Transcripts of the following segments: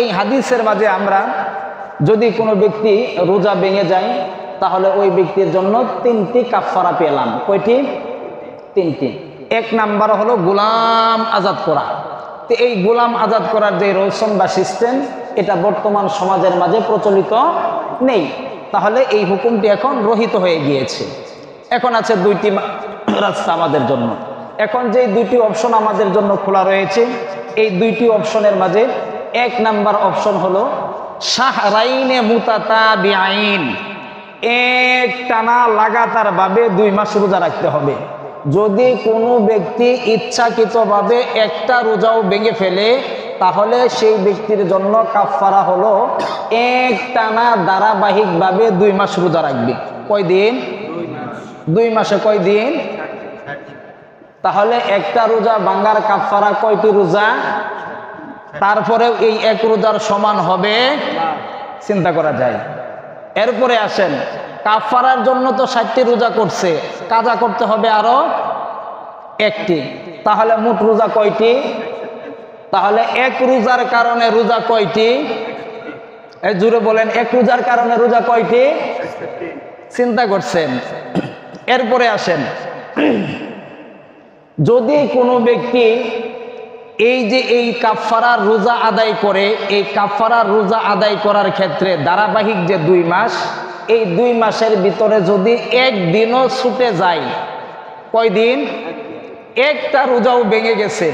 এই হাদিসের মাঝে আমরা যদি কোনো ব্যক্তি রোজা ভেঙে যায়, তাহলে ওই ব্যক্তির জন্য তিনটি কাফারা পেলাম। কয়টি? তিনটি। এক নাম্বার হলো গোলাম আজাদ করা। তো এই গোলাম আজাদ করার যে রৌসন বা সিস্টেম, এটা বর্তমান সমাজের মাঝে প্রচলিত নেই। তাহলে এই হুকুমটি এখন রহিত হয়ে গিয়েছে। এখন আছে দুইটি রাস্তা আমাদের জন্য। এখন যে দুইটি অপশন আমাদের জন্য খোলা রয়েছে, এই দুইটি অপশনের মাঝে এক নাম্বার অপশন হলো, শাহরাইনে মুতাতা বিআইন এক টানা লাগাতার ভাবে দুই মাস রোজা রাখতে হবে। যদি কোনো ব্যক্তি ইচ্ছাকৃতভাবে একটা রোজাও ভেঙে ফেলে, তাহলে সেই ব্যক্তির জন্য কাফারা হলো, এক টানা ধারাবাহিকভাবে দুই মাস রোজা রাখবে। কয়দিন? দুই মাসে কয় দিন তাহলে একটা রোজা বাঙ্গার কাফারা কয়টি রোজা? তারপরেও এই এক রোজার সমান হবে? চিন্তা করা যায়। এরপরে আসেন কাফারার জন্য তো ষাটটি রোজা করছে। কাজা করতে হবে আরও একটি। তাহলে মোট রোজা কয়টি? তাহলে এক রোজার কারণে রোজা কয়টি? এই জুড়ে বলেন, এক রোজার কারণে রোজা কয়টি? চিন্তা করছেন। এরপরে আসেন, যদি কোনো ব্যক্তি এই যে এই কাফারার রোজা আদায় করে, এই কাফারার রোজা আদায় করার ক্ষেত্রে ধারাবাহিক যে দুই মাস, এই দুই মাসের ভিতরে যদি একদিনও ছুটে যায়, কয়দিন? একটা রোজাও ভেঙে গেছে।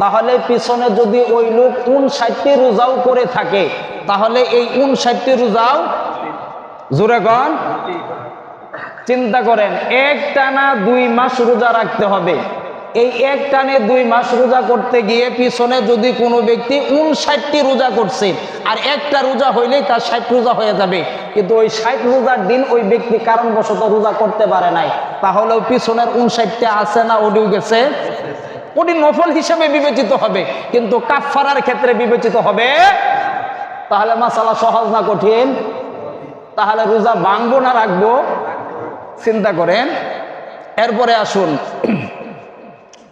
তাহলে পিছনে যদি ওই লোক উনষাটটি রোজাও করে থাকে, তাহলে এই উনষাটটি রোজাও জোরে কন, চিন্তা করেন এক টানা দুই মাস রোজা রাখতে হবে। এই এক টানে দুই মাস রোজা করতে গিয়ে পিছনে যদি কোনো ব্যক্তি উনষাটটি রোজা করছে, আর একটা রোজা হইলেই তার ষাট রোজা হয়ে যাবে। কিন্তু ওই ষাট রোজার দিন ওই ব্যক্তি কারণবশত রোজা করতে পারে নাই। তাহলেও পিছনের উনষাটটা আছে না ওডিও গেছে? ওটি নফল হিসেবে বিবেচিত হবে, কিন্তু কাফারার ক্ষেত্রে বিবেচিত হবে। তাহলে মাসালা সহজ না কঠিন? তাহলে রোজা ভাঙবো না রাখব? চিন্তা করেন। এরপরে আসুন।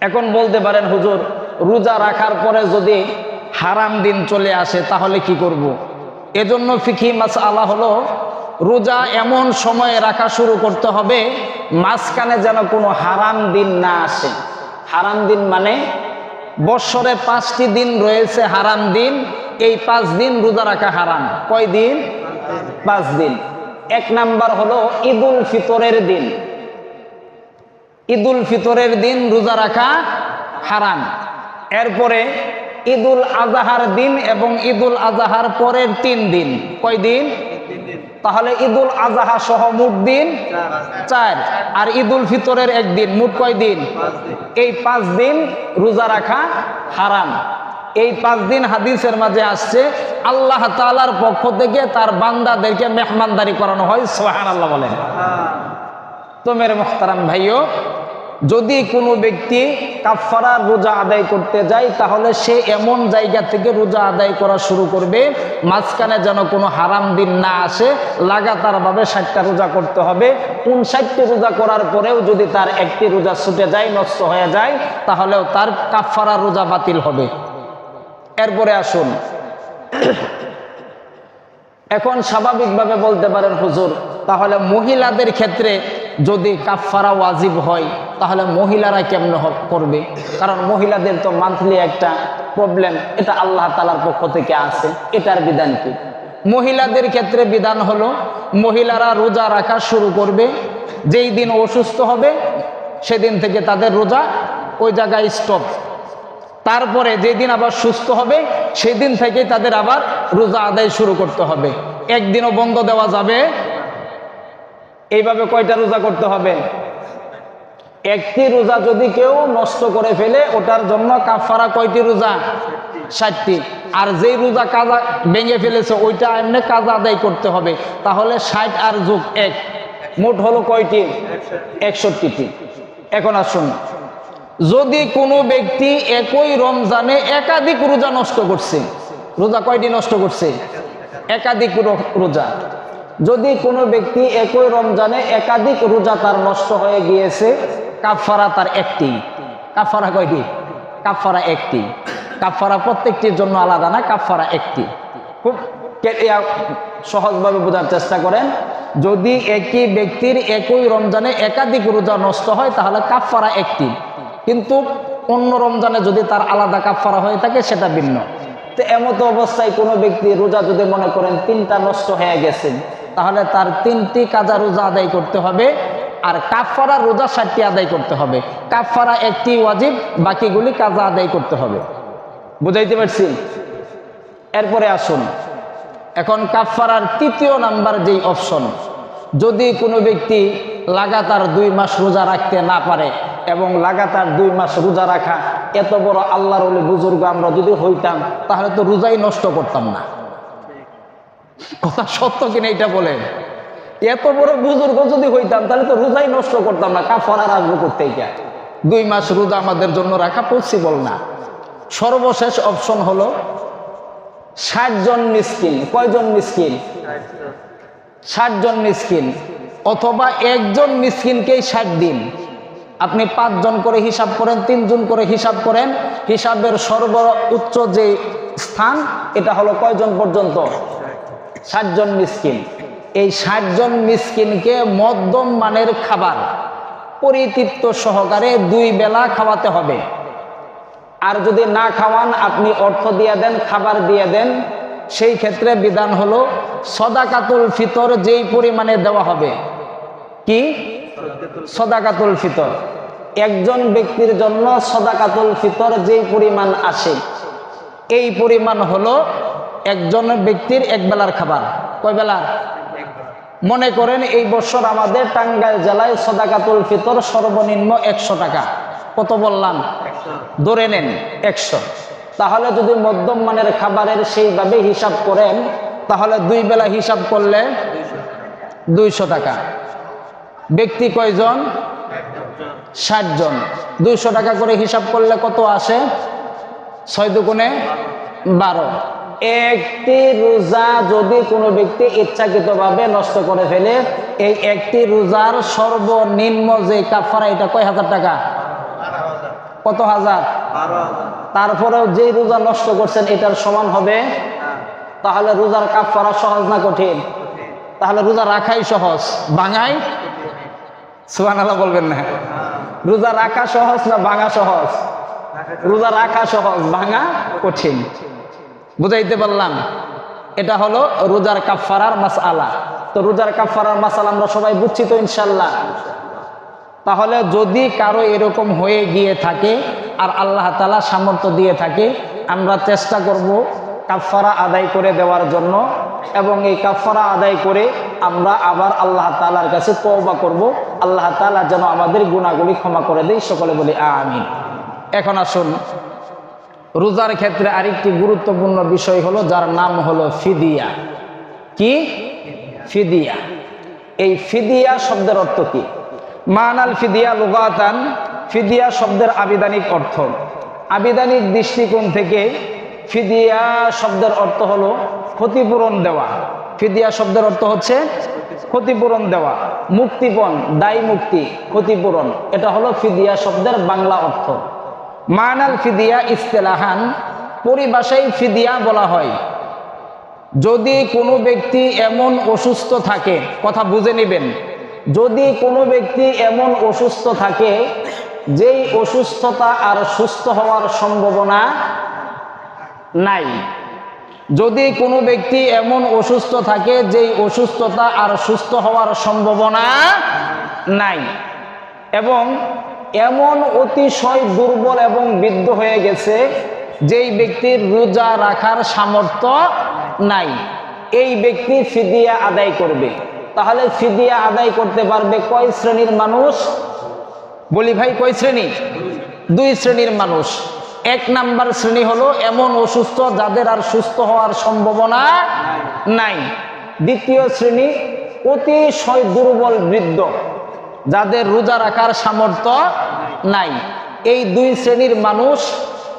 এখন বলতে পারেন, হুজুর, রোজা রাখার পরে যদি হারাম দিন চলে আসে, তাহলে কি করব। এজন্য ফিকি মাস আলা হলো, রোজা এমন সময়ে রাখা শুরু করতে হবে, মাঝখানে যেন কোনো হারাম দিন না আসে। হারাম দিন মানে বৎসরে পাঁচটি দিন রয়েছে হারাম দিন, এই পাঁচ দিন রোজা রাখা হারাম। কয় দিন? পাঁচ দিন। এক নাম্বার হলো ঈদুল ফিতরের দিন। ঈদুল ফিতরের দিন রোজা রাখা হারাম। এরপরে ঈদুল আজাহার দিন এবং ঈদুল আজাহার পরের তিন দিন। কয় দিন? তাহলে ঈদুল আজাহা সহ মোট দিন চার। আর ঈদুল ফিতরের একদিন মোট কয় দিন? এই পাঁচ দিন রোজা রাখা হারাম। এই পাঁচ দিন হাদিসের মাঝে আসছে, আল্লাহ তালার পক্ষ থেকে তার বান্দাদেরকে মেহমানদারি করানো হয়। সোহান আল্লাহ বলেন। তো মেরে মোখতারাম ভাইও যদি কোনো ব্যক্তি কাফারার রোজা আদায় করতে যায়, তাহলে সে এমন জায়গা থেকে রোজা আদায় করা শুরু করবে, মাঝখানে যেন কোনো হারাম দিন না আসে, লাগাতারভাবে ষাটটা রোজা করতে হবে। উনষাটটি রোজা করার পরেও যদি তার একটি রোজা ছুটে যায়, নষ্ট হয়ে যায়, তাহলেও তার কাফারা রোজা বাতিল হবে। এরপরে আসুন। এখন স্বাভাবিকভাবে বলতে পারেন, হুজুর, তাহলে মহিলাদের ক্ষেত্রে যদি কাফারা ওয়াজিব হয়, তাহলে মহিলারা কেমন করবে? কারণ মহিলাদের তো মান্থলি একটা প্রবলেম এটা আল্লাহ তালার পক্ষ থেকে আছে। এটার বিধান কি? মহিলাদের ক্ষেত্রে বিধান হলো, মহিলারা রোজা রাখা শুরু করবে, যেই দিন অসুস্থ হবে, সেদিন থেকে তাদের রোজা ওই জায়গায় স্টপ তারপরে যেদিন আবার সুস্থ হবে, সেদিন থেকে তাদের আবার রোজা আদায় শুরু করতে হবে। একদিনও বন্ধ দেওয়া যাবে এইভাবে কয়টা রোজা করতে হবে? একটি রোজা যদি কেউ নষ্ট করে ফেলে, ওটার জন্য কাফারা কয়টি রোজা? ষাটটি। আর যেই রোজা কাজা ভেঙে ফেলেছে, ওইটা এমনি কাজ আদায় করতে হবে। তাহলে ষাট আর যোগ এক, মোট হলো কয়টি? একষট্টিটি। এখন আসুন। যদি কোনো ব্যক্তি একই রমজানে একাধিক রোজা নষ্ট করছে, রোজা কয়টি নষ্ট করছে? একাধিক রোজা। যদি কোনো ব্যক্তি একই রমজানে একাধিক রোজা তার নষ্ট হয়ে গিয়েছে কাফারা তার একটি। কাফারা কয়টি? কাফারা একটি। কাফারা প্রত্যেকটির জন্য আলাদা না কাফারা একটি। খুব সহজভাবে বোঝার চেষ্টা করেন, যদি একই ব্যক্তির একই রমজানে একাধিক রোজা নষ্ট হয়, তাহলে কাফারা একটি। কিন্তু অন্য রমজানে যদি তার আলাদা কাফারা হয়ে থাকে, সেটা ভিন্ন। তো এমতো অবস্থায় কোনো ব্যক্তি রোজা যদি মনে করেন তিনটা নষ্ট হয়ে গেছে তাহলে তার তিনটি কাজা রোজা আদায় করতে হবে আর কাফারা রোজা ষাটটি আদায় করতে হবে। কাফারা একটি ওয়াজিব, বাকিগুলি কাজা আদায় করতে হবে। বুঝাইতে পারছি? এরপরে আসুন। এখন কাফারার তৃতীয় নাম্বার যেই অপশন, যদি কোনো ব্যক্তি লাগাতার দুই মাস রোজা রাখতে না পারে এবং লাগাতার দুই মাস রোজা রাখা, এত বড় আল্লাহর বুজুর্গ আমরা যদি হইতাম, তাহলে তো রোজাই নষ্ট করতাম না। কথা সত্য কিনা এটা বলেন। এত বড় বুজুর্গ যদি হইতাম, তাহলে তো রোজাই নষ্ট করতাম না, কাফারা রাখব করতে গিয়া দুই মাস রোজা আমাদের জন্য রাখা পসিবল না। সর্বশেষ অপশন হলো ষাট জন মিসকিন। কয়জন মিসকিন? ষাট জন মিসকিন। অথবা একজন মিসকিনকেই ষাট দিন। আপনি পাঁচজন করে হিসাব করেন তিনজন করে হিসাব করেন, হিসাবের সর্ব উচ্চ যে স্থান, এটা হলো কয়জন পর্যন্ত? ষাট জন মিসকিন। এই ষাট জন মিসকিনকে মধ্যম মানের খাবার, পরিতৃপ্ত সহকারে দুই বেলা খাওয়াতে হবে। আর যদি না খাওয়ান, আপনি অর্থ দিয়ে দেন, খাবার দিয়ে দেন। সেই ক্ষেত্রে বিধান হলো সদাকাতুল ফিতর যেই পরিমাণে দেওয়া হবে। কি? সদাকাতুল ফিতর। একজন ব্যক্তির জন্য সদাকাতুল ফিতর যেই পরিমাণ আসে। এই পরিমাণ হলো একজন ব্যক্তির এক বেলার খাবার। কয় বেলার? মনে করেন এই বছর আমাদের টাঙ্গাইল জেলায় সদাকাতুল ফিতর সর্বনিম্ন একশো টাকা। কত বললাম? ধরে নেন, একশো। তাহলে যদি মধ্যম মানের খাবারের সেইভাবে হিসাব করেন, তাহলে দুই বেলা হিসাব করলে দুইশো টাকা। ব্যক্তি কয়জন? ষাট জন। দুইশো টাকা করে হিসাব করলে কত আসে? ছয় দুগুণে বারো। একটি রোজা যদি কোনো ব্যক্তি ইচ্ছাকৃতভাবে নষ্ট করে ফেলে, এই একটি রোজার সর্বনিম্ন যে কাফারা এটা কয় হাজার টাকা? কত হাজার? তারপরেও যে রোজা নষ্ট করছেন, এটার সমান হবে? তাহলে রোজার কাফারা সহজ না কঠিন? তাহলে রোজা রাখাই সহজ। ভাঙাই? আল্লাহ বলবেন না। রোজা রাখা সহজ না ভাঙা সহজ? রোজা রাখা সহজ, ভাঙা কঠিন। বুঝাইতে পারলাম? এটা হলো রোজার কাফারার মাস আলা তো রোজার কাফারার মাসাল আমরা সবাই বুঝছি তো ইনশাল্লাহ তাহলে যদি কারও এরকম হয়ে গিয়ে থাকে আর আল্লাহ তালা সামর্থ্য দিয়ে থাকে, আমরা চেষ্টা করব কাফারা আদায় করে দেওয়ার জন্য এবং এই কাফারা আদায় করে আমরা আবার আল্লাহ তালার কাছে তওবা করব। আল্লাহ তালা যেন আমাদের গুণাগুলি ক্ষমা করে দেয়। সকলে বলি আমিন। এখন আসুন রোজার ক্ষেত্রে আরেকটি গুরুত্বপূর্ণ বিষয় হলো, যার নাম হলো ফিদিয়া। কি? ফিদিয়া। এই ফিদিয়া শব্দের অর্থ কি? মানাল ফিদিয়া লুগাতান, ফিদিয়া শব্দের আবিধানিক অর্থ। আবিধানিক দৃষ্টিকোণ থেকে ফিদিয়া শব্দের অর্থ হলো ক্ষতিপূরণ দেওয়া। ফিদিয়া শব্দের অর্থ হচ্ছে ক্ষতিপূরণ দেওয়া, মুক্তিপণ দায় মুক্তি ক্ষতিপূরণ। এটা হলো ফিদিয়া শব্দের বাংলা অর্থ। মানাল ফিদিয়া ইস্তেলাহান পরিভাষায় ফিদিয়া বলা হয়। যদি কোনো ব্যক্তি এমন অসুস্থ থাকে, কথা বুঝে নেবেন, যদি কোনো ব্যক্তি এমন অসুস্থ থাকে, যেই অসুস্থতা আর সুস্থ হওয়ার সম্ভাবনা নাই। যদি কোনো ব্যক্তি এমন অসুস্থ থাকে, যেই অসুস্থতা আর সুস্থ হওয়ার সম্ভাবনা নাই। এবং এমন অতিশয় দুর্বল এবং বৃদ্ধ হয়ে গেছে যেই ব্যক্তির রোজা রাখার সামর্থ্য নাই। এই ব্যক্তি ফিদিয়া আদায় করবে। তাহলে ফিদিয়া আদায় করতে পারবে কয় শ্রেণির মানুষ? বলি ভাই, কয় শ্রেণি? দুই শ্রেণির মানুষ। এক নাম্বার শ্রেণি হলো এমন অসুস্থ যাদের আর সুস্থ হওয়ার সম্ভাবনা নাই। দ্বিতীয় শ্রেণি অতিশয় দুর্বল বৃদ্ধ। যাদের রোজা রাখার সামর্থ্য নাই। এই দুই শ্রেণির মানুষ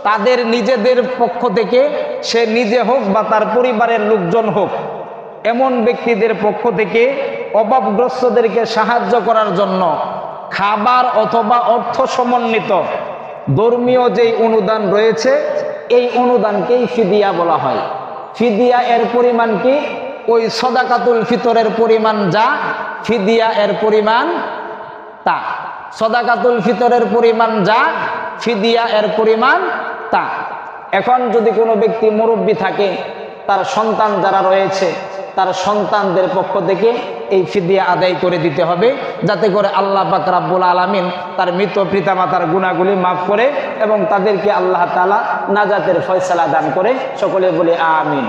তাদের নিজেদের পক্ষ থেকে সে নিজে হোক বা তার পরিবারের লোকজন হোক, এমন ব্যক্তিদের পক্ষ থেকে অভাবগ্রস্তদেরকে সাহায্য করার জন্য খাবার অথবা অর্থ সমন্বিত ধর্মীয় যেই অনুদান রয়েছে, এই অনুদানকেই ফিদিয়া বলা হয়। ফিদিয়া এর পরিমাণ কি? ওই সদাকাতুল ফিতরের পরিমাণ যা, ফিদিয়া এর পরিমাণ তা। সদাকাতুল ফিতরের পরিমাণ যা, ফিদিয়া এর পরিমাণ তা। এখন যদি কোনো ব্যক্তি মুরব্বী থাকে, তার সন্তান যারা রয়েছে, তার সন্তানদের পক্ষ থেকে এই ফিদিয়া আদায় করে দিতে হবে, যাতে করে আল্লাহ পাক রাব্বুল আলামিন তার মৃত পিতামাতার গুণাগুলি মাফ করে এবং তাদেরকে আল্লাহ তাআলা নাজাতের ফয়সালা দান করে। সকলে বলে আমিন।